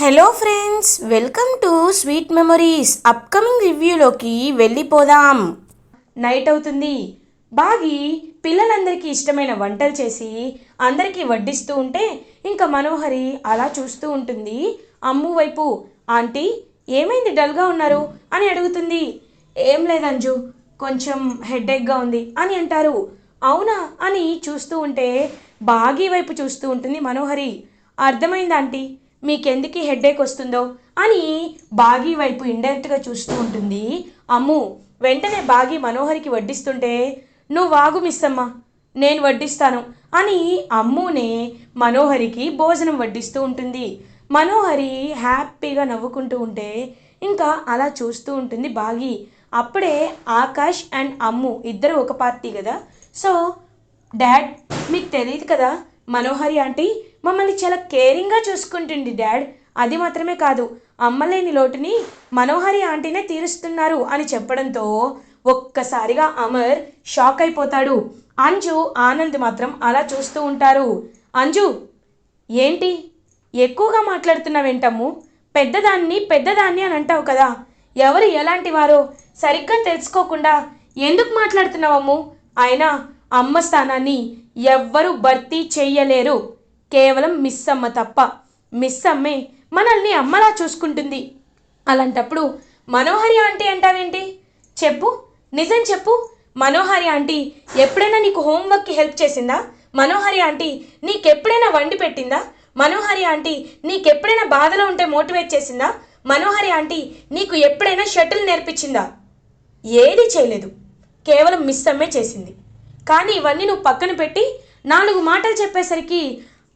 Hello friends welcome to sweet memories. Upcoming రివ్యూలోకి వెళ్ళిపోదాం. Night అవుతుంది. బాగి పిల్లలందరికీ ఇష్టమైన వంటలు చేసి అందరికీ వడ్డిస్తూ ఉంటే ఇంకా మనోహరి అలా చూస్తూ ఉంటుంది. అమ్ము వైపు ఆంటీ ఏమైంది డల్గా ఉన్నారు? అని అడుగుతుంది. ఏం లేదంజు కొంచెం హెడేక్గా ఉంది అని అంటారు. అవునా? అని చూస్తూ ఉంటే బాగి వైపు చూస్తూ ఉంటుంది మనోహరి. అర్థమైంది ఆంటీ. మీకెందుకు హెడేక్ వస్తుందో అని బాగి వైపు ఇండైరెక్ట్గా చూస్తూ ఉంటుంది. అమ్ము వెంటనే బాగి మనోహరికి వడ్డిస్తుంటే నువ్వు వాగు మిస్సమ్మ నేను వడ్డిస్తాను అని అమ్మునే మనోహరికి భోజనం వడ్డిస్తూ ఉంటుంది. మనోహరి హ్యాపీగా నవ్వుకుంటూ ఉంటే ఇంకా అలా చూస్తూ ఉంటుంది బాగి. అప్పుడే ఆకాష్ అండ్ అమ్ము ఇద్దరు ఒక పార్టీ కదా. సో డాడ్ మీకు తెలియదు కదా మనోహరి ఆంటీ మమ్మల్ని చాలా కేరింగ్గా చూసుకుంటుంది డాడ్. అది మాత్రమే కాదు అమ్మలేని లోటుని మనోహరి ఆంటీనే తీరుస్తున్నారు అని చెప్పడంతో ఒక్కసారిగా అమర్ షాక్ అయిపోతాడు. అంజు ఆనంద్ మాత్రం అలా చూస్తూ ఉంటారు. అంజు ఏంటి? ఎక్కువగా మాట్లాడుతున్నావేంటమ్ము? పెద్దదాన్ని పెద్దదాన్ని అని అంటావు కదా. ఎవరు ఎలాంటి వారో సరిగ్గా తెలుసుకోకుండా ఎందుకు మాట్లాడుతున్నావమ్ము? అయినా అమ్మ స్థానాన్ని ఎవ్వరూ భర్తీ చెయ్యలేరు. కేవలం మిస్ అమ్మ తప్ప మిస్ అమ్మే మనల్ని అమ్మలా చూసుకుంటుంది. అలాంటప్పుడు మనోహరి ఆంటీ అంటావేంటి? చెప్పు నిజం చెప్పు. మనోహరి ఆంటీ ఎప్పుడైనా నీకు హోంవర్క్కి హెల్ప్ చేసిందా? మనోహరి ఆంటీ నీకెప్పుడైనా వండి పెట్టిందా? మనోహరి ఆంటీ నీకెప్పుడైనా బాధలో ఉంటే మోటివేట్ చేసిందా? మనోహరి ఆంటీ నీకు ఎప్పుడైనా షటిల్ నేర్పించిందా? ఏది చేయలేదు. కేవలం మిస్ అమ్మే చేసింది. కానీ ఇవన్నీ నువ్వు పక్కన పెట్టి నాలుగు మాటలు చెప్పేసరికి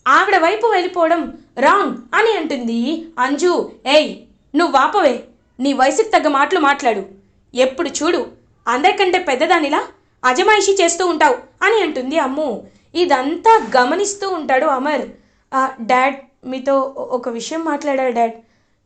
ఆవిడ వైపు వెళ్ళిపోవడం రాంగ్ అని అంటుంది అంజు. ఏయ్ నువ్వు వాపవే నీ వయసుకు తగ్గ మాటలు మాట్లాడు. ఎప్పుడు చూడు అందరికంటే పెద్దదానిలా అజమాయిషి చేస్తూ ఉంటావు అని అంటుంది అమ్ము. ఇదంతా గమనిస్తూ ఉంటాడు అమర్. డాడ్ మీతో ఒక విషయం మాట్లాడాడు డాడ్.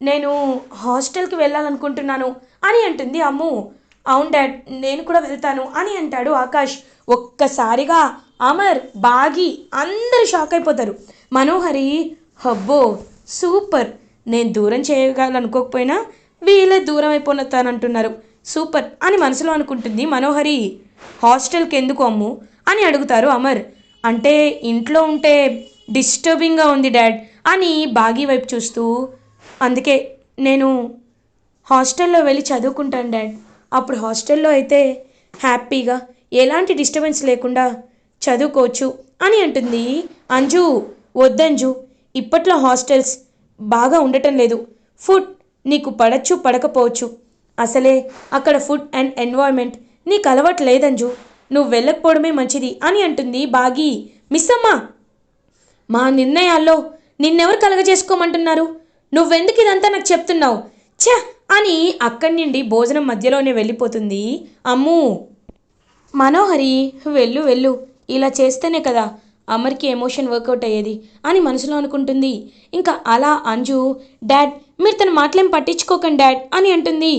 నేను హాస్టల్కి వెళ్ళాలనుకుంటున్నాను అని అంటుంది అమ్ము. అవును డాడ్ నేను కూడా వెళ్తాను అని అంటాడు ఆకాష్. ఒక్కసారిగా అమర్ బాగి అందరూ షాక్ అయిపోతారు. మనోహరి హబ్బో సూపర్. నేను దూరం చేయగలనుకోకపోయినా వీళ్ళే దూరం అయిపోతానంటున్నారు. సూపర్ అని మనసులో అనుకుంటుంది మనోహరి. హాస్టల్కి ఎందుకు అమ్ము? అని అడుగుతారు అమర్. అంటే ఇంట్లో ఉంటే డిస్టర్బింగ్గా ఉంది డాడ్ అని బాగి వైపు చూస్తూ అందుకే నేను హాస్టల్లో వెళ్ళి చదువుకుంటాను డాడ్. అప్పుడు హాస్టల్లో అయితే హ్యాపీగా ఎలాంటి డిస్టర్బెన్స్ లేకుండా చదువుకోవచ్చు అని అంటుంది. అంజు వద్దంజు ఇప్పట్లో హాస్టల్స్ బాగా ఉండటం లేదు. ఫుడ్ నీకు పడచ్చు పడకపోవచ్చు. అసలే అక్కడ ఫుడ్ అండ్ ఎన్వైర్న్మెంట్ నీకు అలవాటు లేదంజు. నువ్వు వెళ్ళకపోవడమే మంచిది అని అంటుంది బాగి. మిస్ అమ్మా! మా నిర్ణయాల్లో నిన్నెవరు కలగజేసుకోమంటున్నారు? నువ్వెందుకు ఇదంతా నాకు చెప్తున్నావు? ఛ! అని అక్కడి నుండి భోజనం మధ్యలోనే వెళ్ళిపోతుంది అమ్ము. మనోహరి వెళ్ళు వెళ్ళు. ఇలా చేస్తేనే కదా అమర్కి ఎమోషన్ వర్కౌట్ అయ్యేది అని మనసులో అనుకుంటుంది. ఇంకా అలా అంజు డాడ్ మీరు తన మాటలేం పట్టించుకోకండి డాడ్ అని అంటుంది.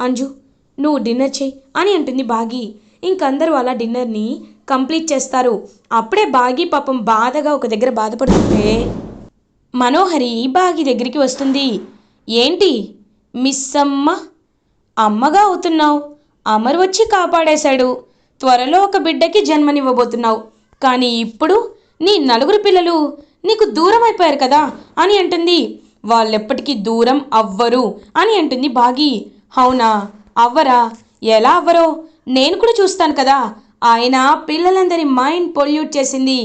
అంజు నువ్వు డిన్నర్ చేయి అని అంటుంది బాగి. ఇంకందరూ అలా డిన్నర్ని కంప్లీట్ చేస్తారు. అప్పుడే బాగి పాపం బాధగా ఒక దగ్గర బాధపడుతుంటే మనోహరి బాగి దగ్గరికి వస్తుంది. ఏంటి? మిస్ అమ్మ అమ్మగా అవుతున్నావు. అమర్ వచ్చి కాపాడేశాడు. త్వరలో ఒక బిడ్డకి జన్మనివ్వబోతున్నావు. కానీ ఇప్పుడు నీ నలుగురు పిల్లలు నీకు దూరం అయిపోయారు కదా అని అంటుంది. వాళ్ళెప్పటికీ దూరం అవ్వరు అని అంటుంది బాగి. అవునా? అవ్వరా? ఎలా అవ్వరో? నేను కూడా చూస్తాను కదా. ఆయన పిల్లలందరి మైండ్ పొల్యూట్ చేసింది.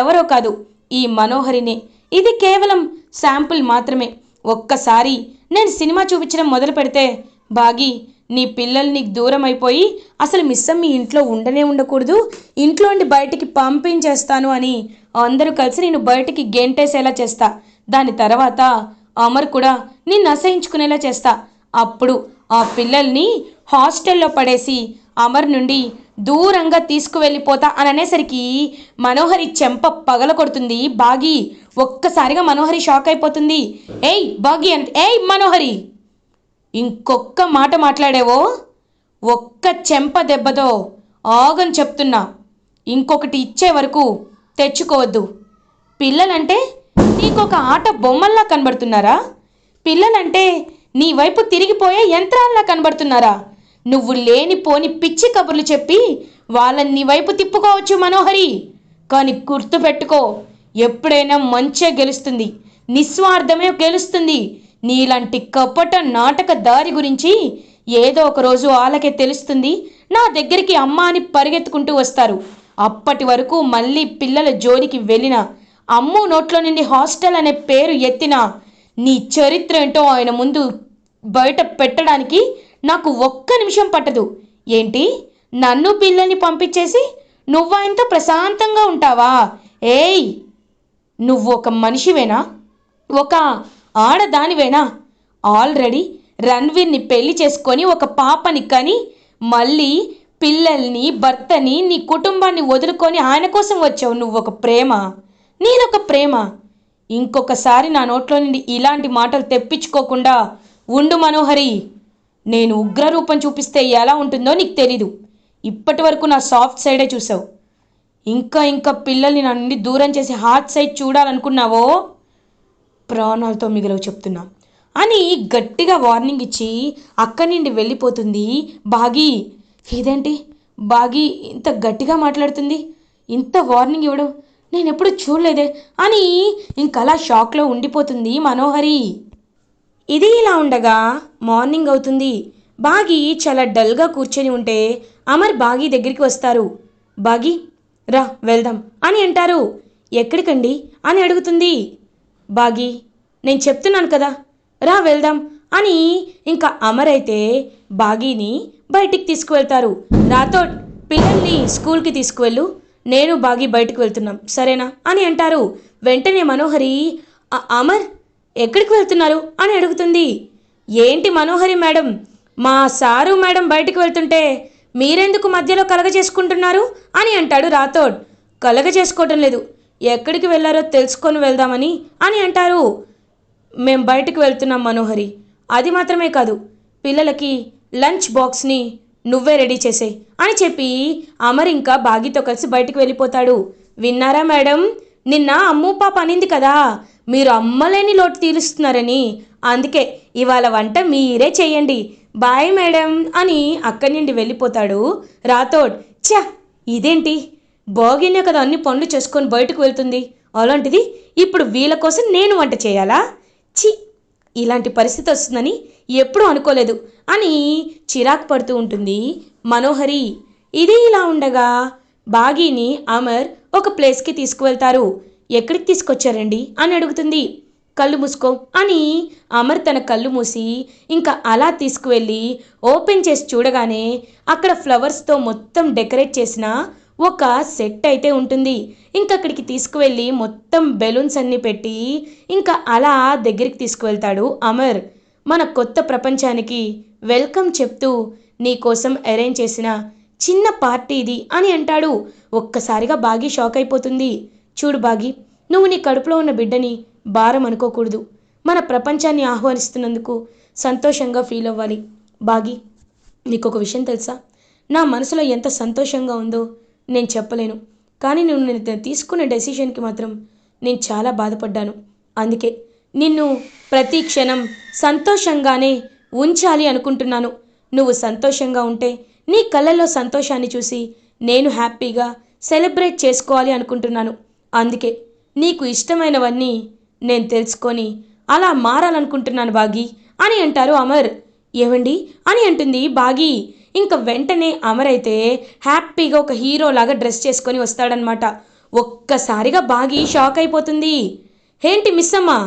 ఎవరో కాదు ఈ మనోహరినే. ఇది కేవలం శాంపుల్ మాత్రమే. ఒక్కసారి నేను సినిమా చూపించడం మొదలు పెడితే బాగి నీ పిల్లలు నీకు దూరం అయిపోయి అసలు మిస్సం మీ ఇంట్లో ఉండనే ఉండకూడదు. ఇంట్లో నుండి బయటికి పంపించేస్తాను అని అందరూ కలిసి నేను బయటికి గెంటేసేలా చేస్తా. దాని తర్వాత అమర్ కూడా నిన్ను అసహించుకునేలా చేస్తా. అప్పుడు ఆ పిల్లల్ని హాస్టల్లో పడేసి అమర్ నుండి దూరంగా తీసుకువెళ్ళిపోతా అని అనేసరికి మనోహరి చెంప పగల కొడుతుంది. బాగి ఒక్కసారిగా మనోహరి షాక్ అయిపోతుంది. ఏయ్ బాగి అంటే ఏయ్ మనోహరి! ఇంకొక్క మాట మాట్లాడేవో? ఒక్క చెంప దెబ్బతో ఆగని చెప్తున్నా. ఇంకొకటి ఇచ్చే వరకు తెచ్చుకోవద్దు. పిల్లలంటే నీకొక ఆట బొమ్మల్లా కనబడుతున్నారా? పిల్లలంటే నీ వైపు తిరిగిపోయే యంత్రాల్లా కనబడుతున్నారా? నువ్వు లేనిపోని పిచ్చి కబుర్లు చెప్పి వాళ్ళని నీ వైపు తిప్పుకోవచ్చు మనోహరి. కానీ గుర్తుపెట్టుకో ఎప్పుడైనా మంచే గెలుస్తుంది. నిస్వార్థమే గెలుస్తుంది. నీలాంటి కపట నాటక దారి గురించి ఏదో ఒక రోజు వాళ్ళకే తెలుస్తుంది. నా దగ్గరికి అమ్మ అని పరిగెత్తుకుంటూ వస్తారు. అప్పటి వరకు మళ్ళీ పిల్లల జోలికి వెళ్ళిన అమ్ము నోట్లో నుండి హాస్టల్ అనే పేరు ఎత్తిన నీ చరిత్ర ఏంటో ఆయన ముందు బయట పెట్టడానికి నాకు ఒక్క నిమిషం పట్టదు. ఏంటి? నన్ను పిల్లల్ని పంపించేసి నువ్వాయనతో ప్రశాంతంగా ఉంటావా? ఏయ్! నువ్వు ఒక మనిషివేనా? ఒక ఆడదానివేనా? ఆల్రెడీ రణ్వీర్ని పెళ్ళి చేసుకొని ఒక పాపని కని మళ్ళీ పిల్లల్ని భర్తని నీ కుటుంబాన్ని వదులుకొని ఆయన కోసం వచ్చావు నువ్వు ఒక ప్రేమ. నీదొక ప్రేమ. ఇంకొకసారి నా నోట్లో నుండి ఇలాంటి మాటలు తెప్పించుకోకుండా ఉండు మనోహరి. నేను ఉగ్రరూపం చూపిస్తే ఎలా ఉంటుందో నీకు తెలీదు. ఇప్పటి వరకు నా సాఫ్ట్ సైడే చూసావు. ఇంకా ఇంకా పిల్లల్ని నా నుండి దూరం చేసి హార్ట్ సైడ్ చూడాలనుకున్నావో? ప్రాణాలతో మిగిలవు చెప్తున్నా. అని గట్టిగా వార్నింగ్ ఇచ్చి అక్కడి నుండి వెళ్ళిపోతుంది బాగి. ఇదేంటి బాగి ఇంత గట్టిగా మాట్లాడుతుంది? ఇంత వార్నింగ్ ఇవ్వడం? నేను ఎప్పుడు చూడలేదే అని ఇంకలా షాక్లో ఉండిపోతుంది మనోహరి. ఇది ఇలా ఉండగా మార్నింగ్ అవుతుంది. బాగి చాలా డల్గా కూర్చొని ఉంటే అమర్ బాగి దగ్గరికి వస్తారు. బాగి రా వెళ్దాం అని అంటారు. ఎక్కడికండి? అని అడుగుతుంది. బాగి నేను చెప్తున్నాను కదా రా వెళ్దాం అని ఇంకా అమర్ అయితే బాగీని బయటికి తీసుకువెళ్తారు. నాతో పిల్లల్ని స్కూల్కి తీసుకువెళ్ళు నేను బాగి బయటకు వెళ్తున్నాం సరేనా అని అంటారు. వెంటనే మనోహరి అమర్ ఎక్కడికి వెళ్తున్నారు? అని అడుగుతుంది. ఏంటి మనోహరి మేడం మా సారు మేడం బయటికి వెళ్తుంటే మీరెందుకు మధ్యలో కలగ చేసుకుంటున్నారు? అని అంటాడు రాథోడ్. కలగ చేసుకోవటం లేదు ఎక్కడికి వెళ్ళారో తెలుసుకొని వెళ్దామని అని అంటారు. మేం బయటికి వెళ్తున్నాం మనోహరి. అది మాత్రమే కాదు పిల్లలకి లంచ్ బాక్స్ని నువ్వే రెడీ చేసే అని చెప్పి అమర్ ఇంకా బాగితో కలిసి బయటికి వెళ్ళిపోతాడు. విన్నారా మేడం? నిన్న అమ్ము పాప అనింది కదా మీరు అమ్మలేని లోటు తీరుస్తున్నారని. అందుకే ఇవాళ వంట మీరే చేయండి. బాయ్ మేడం అని అక్కడి నుండి వెళ్ళిపోతాడు రాథోడ్. ఛ! ఇదేంటి? భోగినే కదా అన్ని పనులు చేసుకొని బయటకు వెళ్తుంది. అలాంటిది ఇప్పుడు వీళ్ళ కోసం నేను వంట చేయాలా? చి ఇలాంటి పరిస్థితి వస్తుందని ఎప్పుడూ అనుకోలేదు అని చిరాకు పడుతూ ఉంటుంది మనోహరి. ఇది ఇలా ఉండగా బాగీని అమర్ ఒక ప్లేస్కి తీసుకువెళ్తారు. ఎక్కడికి తీసుకొచ్చారండి? అని అడుగుతుంది. కళ్ళు మూసుకో అని అమర్ తన కళ్ళు మూసి ఇంకా అలా తీసుకువెళ్ళి ఓపెన్ చేసి చూడగానే అక్కడ ఫ్లవర్స్తో మొత్తం డెకరేట్ చేసిన ఒక సెట్ అయితే ఉంటుంది. ఇంకా అక్కడికి తీసుకువెళ్ళి మొత్తం బెలూన్స్ అన్నీ పెట్టి ఇంకా అలా దగ్గరికి తీసుకువెళ్తాడు అమర్. మన కొత్త ప్రపంచానికి వెల్కమ్ చెప్తూ నీకోసం అరేంజ్ చేసిన చిన్న పార్టీ ఇది అని అంటాడు. ఒక్కసారిగా బాగి షాక్ అయిపోతుంది. చూడు బాగి నువ్వు నీ కడుపులో ఉన్న బిడ్డని భారం అనుకోకూడదు. మన ప్రపంచాన్ని ఆహ్వానిస్తున్నందుకు సంతోషంగా ఫీల్ అవ్వాలి. బాగి నీకు ఒక విషయం తెలుసా? నా మనసులో ఎంత సంతోషంగా ఉందో నేను చెప్పలేను. కానీ నువ్వు నేను తీసుకున్న డెసిషన్కి మాత్రం నేను చాలా బాధపడ్డాను. అందుకే నిన్ను ప్రతి క్షణం సంతోషంగానే ఉంచాలి అనుకుంటున్నాను. నువ్వు సంతోషంగా ఉంటే నీ కళ్ళల్లో సంతోషాన్ని చూసి నేను హ్యాపీగా సెలబ్రేట్ చేసుకోవాలి అనుకుంటున్నాను. అందుకే నీకు ఇష్టమైనవన్నీ నేను తెలుసుకొని అలా మారాలనుకుంటున్నాను బాగి అని అంటారు అమర్. ఏవండి? అని అంటుంది బాగి. ఇంకా వెంటనే అమర్ అయితే హ్యాపీగా ఒక హీరోలాగా డ్రెస్ చేసుకొని వస్తాడనమాట ఒక్కసారిగా బాగి షాక్ అయిపోతుంది. ఏంటి మిస్ అమ్మా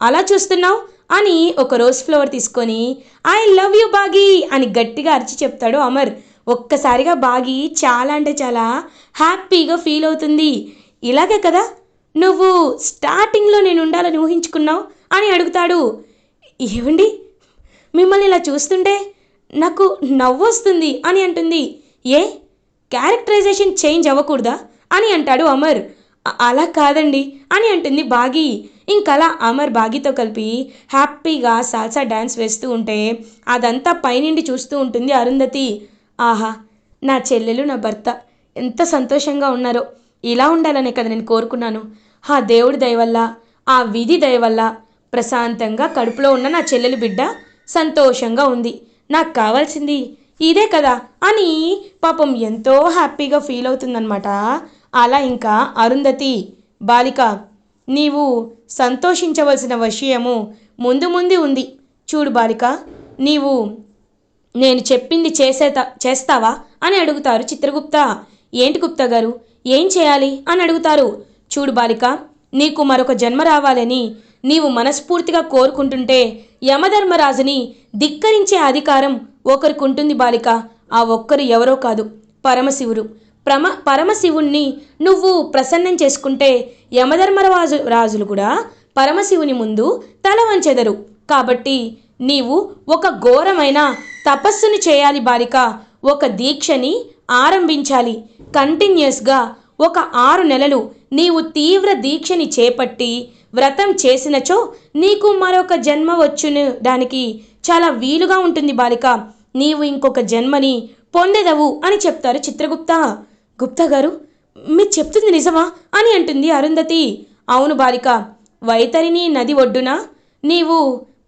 అలా చూస్తున్నావు? అని ఒక రోజ్ ఫ్లవర్ తీసుకొని ఐ లవ్ యూ బాగి అని గట్టిగా అరిచి చెప్తాడు అమర్. ఒక్కసారిగా బాగి చాలా అంటే చాలా హ్యాపీగా ఫీల్ అవుతుంది. ఇలాగే కదా నువ్వు స్టార్టింగ్లో నేను ఉండాలని ఊహించుకున్నావు? అని అడుగుతాడు. ఏవండి మిమ్మల్ని ఇలా చూస్తుంటే నాకు నవ్వు వస్తుంది అని అంటుంది. ఏ? క్యారెక్టరైజేషన్ చేంజ్ అవ్వకూడదా? అని అంటాడు అమర్. అలా కాదండి అని అంటుంది బాగి. ఇంకలా అమర్ బాగితో కలిపి హ్యాపీగా సాల్సా డ్యాన్స్ వేస్తూ ఉంటే అదంతా పైనుండి చూస్తూ ఉంటుంది అరుంధతి. ఆహా నా చెల్లెలు నా భర్త ఎంత సంతోషంగా ఉన్నారో. ఇలా ఉండాలనే కదా నేను కోరుకున్నాను. ఆ దేవుడి దయవల్ల ఆ విధి దయవల్ల ప్రశాంతంగా కడుపులో ఉన్న నా చెల్లెలు బిడ్డ సంతోషంగా ఉంది. నాకు కావాల్సింది ఇదే కదా అని పాపం ఎంతో హ్యాపీగా ఫీల్ అవుతుందన్నమాట. అలా ఇంకా అరుంధతి బాలిక నీవు సంతోషించవలసిన విషయము ముందు ముందు ఉంది. చూడు బాలిక నీవు నేను చెప్పింది చేసేత చేస్తావా అని అడుగుతారు చిత్రగుప్త. ఏంటి గుప్తా గారు? ఏం చేయాలి అని అడుగుతారు. చూడు బాలిక నీకు మరొక జన్మ రావాలని నీవు మనస్ఫూర్తిగా కోరుకుంటుంటే యమధర్మరాజుని ధిక్కరించే అధికారం ఒకరికి ఉంటుంది బాలిక. ఆ ఒక్కరు ఎవరో కాదు పరమశివుడు. ప్రమ పరమశివుణ్ణి నువ్వు ప్రసన్నం చేసుకుంటే యమధర్మరాజు రాజులు కూడా పరమశివుని ముందు తల వంచెదరు. కాబట్టి నీవు ఒక ఘోరమైన తపస్సును చేయాలి బాలిక. ఒక దీక్షని ఆరంభించాలి. కంటిన్యూస్గా ఒక ఆరు నెలలు నీవు తీవ్ర దీక్షని చేపట్టి వ్రతం చేసినచో నీకు మరొక జన్మ వచ్చును. దానికి చాలా వీలుగా ఉంటుంది బాలిక. నీవు ఇంకొక జన్మని పొందెదవు అని చెప్తారు చిత్రగుప్త. గుప్తా గారు మీరు చెప్తుంది నిజమా అని అంటుంది అరుంధతి. అవును బాలిక వైతరిని నది ఒడ్డున నీవు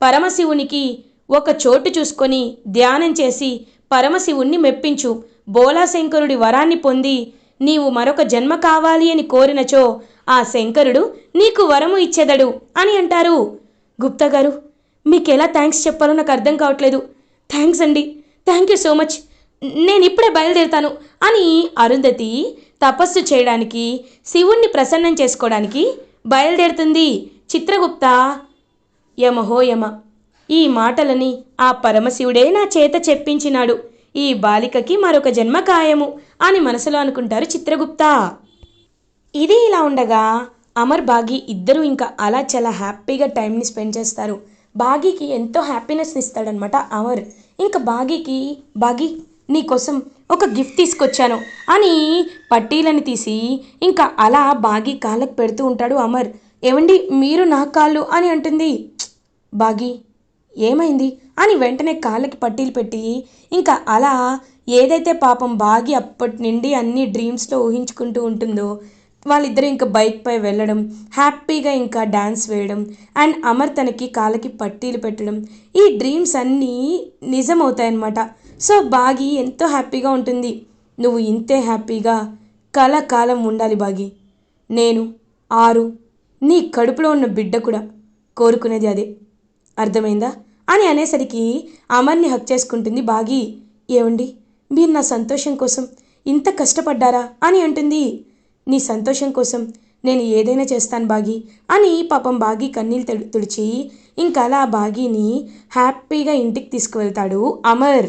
పరమశివునికి ఒక చోటు చూసుకొని ధ్యానం చేసి పరమశివుణ్ణి మెప్పించు. బోలాశంకరుడి వరాన్ని పొంది నీవు మరొక జన్మ కావాలి అని కోరినచో ఆ శంకరుడు నీకు వరము ఇచ్చేదడు అని అంటారు. గుప్తా గారు మీకు ఎలా థ్యాంక్స్ చెప్పాలో నాకు అర్థం కావట్లేదు. థ్యాంక్స్ అండి. Thank you so much. నేను ఇప్పుడే బయలుదేరుతాను అని అరుంధతి తపస్సు చేయడానికి శివుణ్ణి ప్రసన్నం చేసుకోవడానికి బయలుదేరుతుంది. చిత్రగుప్త యమహో యమ ఈ మాటలని ఆ పరమశివుడే నా చేత చెప్పించినాడు. ఈ బాలికకి మరొక జన్మ ఖాయము అని మనసులో అనుకుంటారు చిత్రగుప్త. ఇది ఇలా ఉండగా అమర్ బాగి ఇద్దరు ఇంకా అలా చాలా హ్యాపీగా టైంని స్పెండ్ చేస్తారు. బాగీకి ఎంతో హ్యాపీనెస్ని ఇస్తాడనమాట అమర్. ఇంకా బాగీకి బాగి నీకోసం ఒక గిఫ్ట్ తీసుకొచ్చాను అని పట్టీలని తీసి ఇంకా అలా బాగి కాళ్ళకు పెడుతూ ఉంటాడు అమర్. ఏమండి మీరు నా కాళ్ళు అని అంటుంది. బాగీ బాగి ఏమైంది? అని వెంటనే కాళ్ళకి పట్టీలు పెట్టి ఇంకా అలా ఏదైతే పాపం బాగి అప్పటి నుండి అన్ని డ్రీమ్స్లో ఊహించుకుంటూ ఉంటుందో వాళ్ళిద్దరూ ఇంకా బైక్పై వెళ్ళడం హ్యాపీగా ఇంకా డ్యాన్స్ వేయడం అండ్ అమర్ తనకి కాళ్ళకి పట్టీలు పెట్టడం. ఈ డ్రీమ్స్ అన్నీ నిజమవుతాయన్నమాట. సో బాగి ఎంతో హ్యాపీగా ఉంటుంది. నువ్వు ఇంతే హ్యాపీగా కలకాలం ఉండాలి బాగి. నేను ఆరు నీ కడుపులో ఉన్న బిడ్డ కూడా కోరుకునేది అదే. అర్థమైందా? అని అనేసరికి అమర్ని హక్ చేసుకుంటుంది బాగి. ఏమండి మీరు నా సంతోషం కోసం ఇంత కష్టపడ్డారా? అని అంటుంది. నీ సంతోషం కోసం నేను ఏదైనా చేస్తాను బాగి అని పాపం బాగి కన్నీళ్ళు తుడి తుడిచి ఇంకా అలా బాగీని హ్యాపీగా ఇంటికి తీసుకువెళ్తాడు అమర్.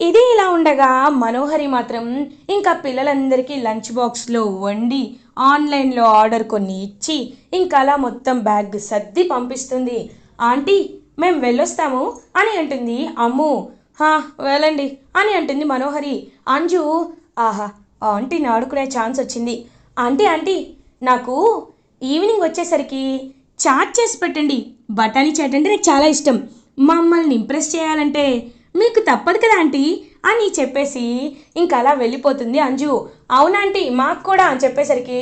ఇది ఇలా ఉండగా మనోహరి మాత్రం ఇంకా పిల్లలందరికీ లంచ్ బాక్స్లో వండి ఆన్లైన్లో ఆర్డర్ కొన్ని ఇచ్చి ఇంకా అలా మొత్తం బ్యాగ్ సర్ది పంపిస్తుంది. ఆంటీ మేము వెళ్ళొస్తాము అని అంటుంది అమ్ము. హా వెళ్ళండి అని అంటుంది మనోహరి. అంజు ఆహా ఆంటీని ఆడుకునే ఛాన్స్ వచ్చింది. ఆంటీ ఆంటీ నాకు ఈవినింగ్ వచ్చేసరికి చాట్ చేసి పెట్టండి. బఠానీ చాట్ అంటే నాకు చాలా ఇష్టం. మమ్మల్ని ఇంప్రెస్ చేయాలంటే మీకు తప్పదు కదా ఆంటీ? అని చెప్పేసి ఇంకా అలా వెళ్ళిపోతుంది అంజు. అవునాంటీ మాకు కూడా అని చెప్పేసరికి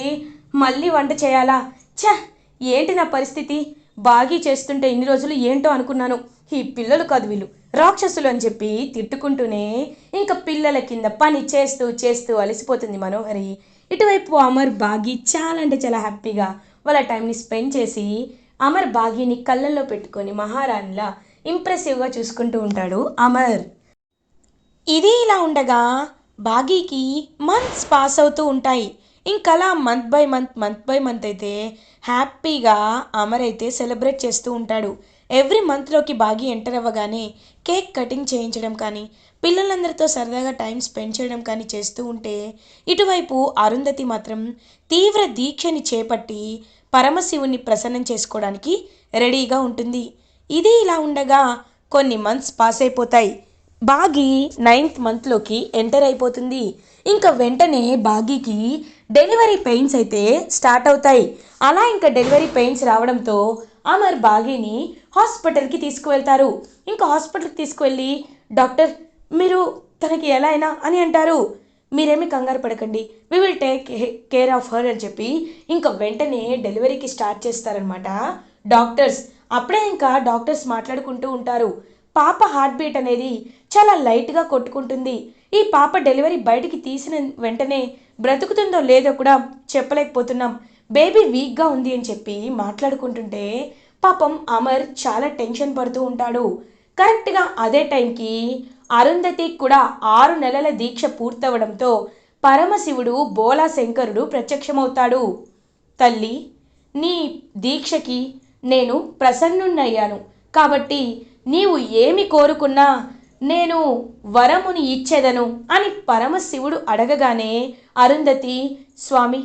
మళ్ళీ వంట చేయాలా? ఛ! ఏంటి నా పరిస్థితి? బాగీ చేస్తుంటే ఇన్ని రోజులు ఏంటో అనుకున్నాను. ఈ పిల్లలు కాదు వీళ్ళు. రాక్షసులు అని చెప్పి తిట్టుకుంటూనే ఇంకా పిల్లల కింద పని చేస్తూ చేస్తూ అలసిపోతుంది మనోహరి. ఇటువైపు అమర్ బాగి చాలా అంటే చాలా హ్యాపీగా వాళ్ళ టైంని స్పెండ్ చేసి అమర్ బాగిని కళ్ళల్లో పెట్టుకొని మహారాణిలా ఇంప్రెసివ్గా చూసుకుంటూ ఉంటాడు అమర్. ఇది ఇలా ఉండగా బాగీకి మంత్స్ పాస్ అవుతూ ఉంటాయి. ఇంకలా month by month month by month అయితే హ్యాపీగా అమర్ అయితే సెలబ్రేట్ చేస్తూ ఉంటాడు. ఎవ్రీ మంత్లోకి బాగా ఎంటర్ అవ్వగానే కేక్ కటింగ్ చేయించడం కానీ పిల్లలందరితో సరదాగా టైం స్పెండ్ చేయడం కానీ చేస్తూ ఉంటే ఇటువైపు అరుంధతి మాత్రం తీవ్ర దీక్షని చేపట్టి పరమశివుని ప్రసన్నం చేసుకోవడానికి రెడీగా ఉంటుంది. ఇది ఇలా ఉండగా కొన్ని మంత్స్ పాస్ అయిపోతాయి. బాగి నైన్త్ మంత్లోకి ఎంటర్ అయిపోతుంది. ఇంకా వెంటనే బాగీకి డెలివరీ పెయిన్స్ అయితే స్టార్ట్ అవుతాయి. అలా ఇంకా డెలివరీ పెయిన్స్ రావడంతో అమర్ బాగీని హాస్పిటల్కి తీసుకువెళ్తారు. ఇంకా హాస్పిటల్కి తీసుకువెళ్ళి డాక్టర్ మీరు తనకి ఎలా అయినా అని అంటారు. మీరేమి కంగారు పడకండి. We will take care of her అని చెప్పి ఇంకా వెంటనే డెలివరీకి స్టార్ట్ చేస్తారనమాట డాక్టర్స్ అప్పుడే ఇంకా డాక్టర్స్ మాట్లాడుకుంటూ ఉంటారు. పాప హార్ట్ బీట్ అనేది చాలా లైట్గా కొట్టుకుంటుంది. ఈ పాప డెలివరీ బయటికి తీసిన వెంటనే బ్రతుకుతుందో లేదో కూడా చెప్పలేకపోతున్నాం. బేబీ వీక్గా ఉంది అని చెప్పి మాట్లాడుకుంటుంటే పాపం అమర్ చాలా టెన్షన్ పడుతూ ఉంటాడు. కరెక్ట్గా అదే టైంకి అరుంధతి కూడా ఆరు నెలల దీక్ష పూర్తవడంతో పరమశివుడు బోలా శంకరుడు ప్రత్యక్షమవుతాడు. తల్లి నీ దీక్షకి నేను ప్రసన్నున్నయ్యాను. కాబట్టి నీవు ఏమి కోరుకున్నా నేను వరముని ఇచ్చేదను అని పరమశివుడు అడగగానే అరుంధతి స్వామి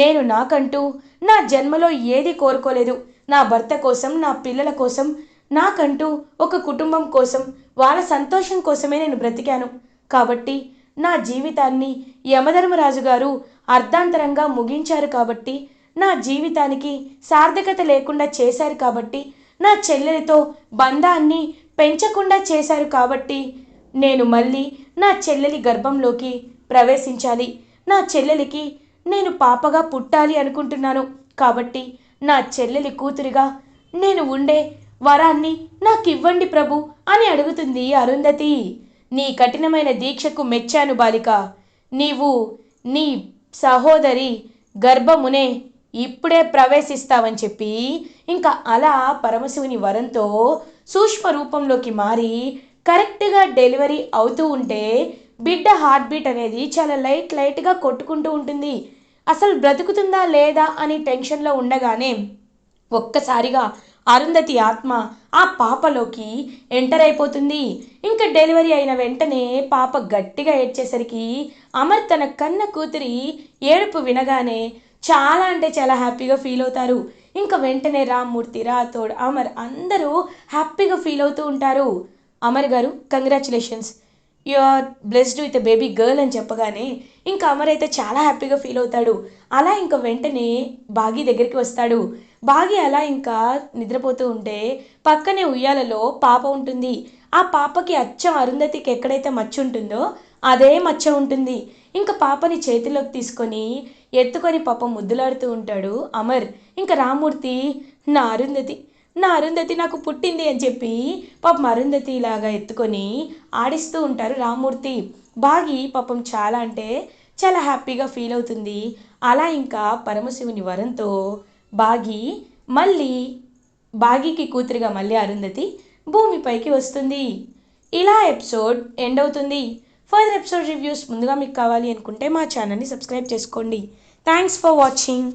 నేను నాకంటూ నా జన్మలో ఏది కోరుకోలేదు. నా భర్త కోసం నా పిల్లల కోసం నాకంటూ ఒక కుటుంబం కోసం వాళ్ళ సంతోషం కోసమే నేను బ్రతికాను. కాబట్టి నా జీవితాన్ని యమధర్మరాజు గారు అర్ధాంతరంగా ముగించారు కాబట్టి నా జీవితానికి సార్థకత లేకుండా చేశారు కాబట్టి నా చెల్లెలతో బంధాన్ని పెంచకుండా చేశారు కాబట్టి నేను మళ్ళీ నా చెల్లెలి గర్భంలోకి ప్రవేశించాలి. నా చెల్లెలికి నేను పాపగా పుట్టాలి అనుకుంటున్నాను. కాబట్టి నా చెల్లెలి కూతురిగా నేను ఉండే వరాన్ని నాకు ఇవ్వండి ప్రభు అని అడుగుతుంది అరుంధతి. నీ కఠినమైన దీక్షకు మెచ్చాను బాలిక. నీవు నీ సహోదరి గర్భమునే ఇప్పుడే ప్రవేశిస్తావని చెప్పి ఇంకా అలా పరమశివుని వరంతో సూక్ష్మ రూపంలోకి మారి కరెక్ట్గా డెలివరీ అవుతూ ఉంటే బిడ్డ హార్ట్ బీట్ అనేది చాలా లైట్ లైట్గా కొట్టుకుంటూ ఉంటుంది. అసలు బ్రతుకుతుందా లేదా అని టెన్షన్లో ఉండగానే ఒక్కసారిగా అరుంధతి ఆత్మ ఆ పాపలోకి ఎంటర్ అయిపోతుంది. ఇంకా డెలివరీ అయిన వెంటనే పాప గట్టిగా ఏడ్చేసరికి అమర్ తన కన్న కూతురి ఏడుపు వినగానే చాలా అంటే చాలా హ్యాపీగా ఫీల్ అవుతారు. ఇంకా వెంటనే రామ్మూర్తి రాథోడ్ అమర్ అందరూ హ్యాపీగా ఫీల్ అవుతూ ఉంటారు. Amar garu congratulations you are blessed with baby girl అని చెప్పగానే ఇంకా అమర్ అయితే చాలా హ్యాపీగా ఫీల్ అవుతాడు. అలా ఇంకా వెంటనే బాగి దగ్గరికి వస్తాడు. బాగి అలా ఇంకా నిద్రపోతూ ఉంటే పక్కనే ఉయ్యాలలో పాప ఉంటుంది. ఆ పాపకి అచ్చం అరుంధతికి ఎక్కడైతే మచ్చ ఉంటుందో అదే మచ్చ ఉంటుంది. ఇంకా పాపని చేతిలోకి తీసుకొని ఎత్తుకొని పాప ముద్దులాడుతూ ఉంటాడు అమర్. ఇంకా రామూర్తి నా అరుంధతి నా అరుంధతి నాకు పుట్టింది అని చెప్పి పాపం అరుంధతి లాగా ఎత్తుకొని ఆడిస్తూ ఉంటారు రామూర్తి. బాగి పాపం చాలా అంటే చాలా హ్యాపీగా ఫీల్ అవుతుంది. అలా ఇంకా పరమశివుని వరంతో బాగి మళ్ళీ బాగికి కూతురిగా మళ్ళీ అరుంధతి భూమిపైకి వస్తుంది. ఇలా ఎపిసోడ్ ఎండ్ అవుతుంది. ఫర్దర్ ఎపిసోడ్ రివ్యూస్ ముందుగా మీకు కావాలి అనుకుంటే మా ఛానల్ని సబ్స్క్రైబ్ చేసుకోండి. Thanks for watching.